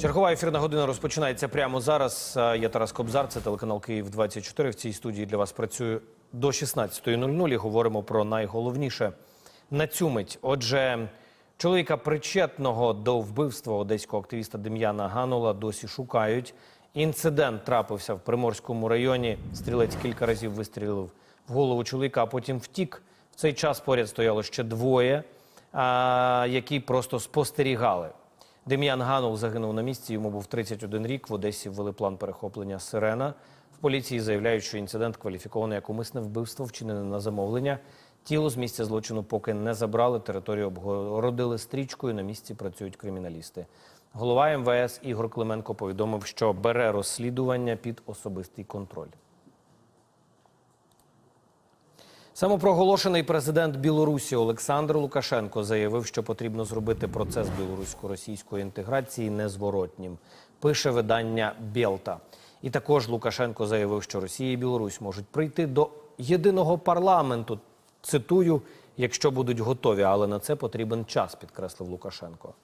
Чергова ефірна година розпочинається прямо зараз. Е, Я Тарас Кобзар, це телеканал Київ 24 В цій студії для вас працюю до 16.00 і говоримо про найголовніше на цю мить. Отже, чоловіка причетного до вбивства одеського активіста Дем'яна Ганула досі шукають. Інцидент трапився в Приморському районі. Стрілець кілька разів вистрілив в голову чоловіка, а потім втік. В цей час поряд стояло ще двоє, які просто спостерігали. Дем'ян Ганул загинув на місці. Йому був 31 рік. В Одесі ввели план перехоплення сирена. В поліції заявляють, що інцидент кваліфікований як умисне вбивство, вчинене на замовлення. Тіло з місця злочину поки не забрали. Територію обгородили стрічкою. На місці працюють криміналісти. Голова МВС Ігор Клименко повідомив, що бере розслідування під особистий контроль. Самопроголошений президент Білорусі Олександр Лукашенко заявив, що потрібно зробити процес білорусько-російської інтеграції незворотнім. Пише видання Білта. І також Лукашенко заявив, що Росія і Білорусь можуть прийти до єдиного парламенту. Цитую, якщо будуть готові, але на це потрібен час, підкреслив Лукашенко.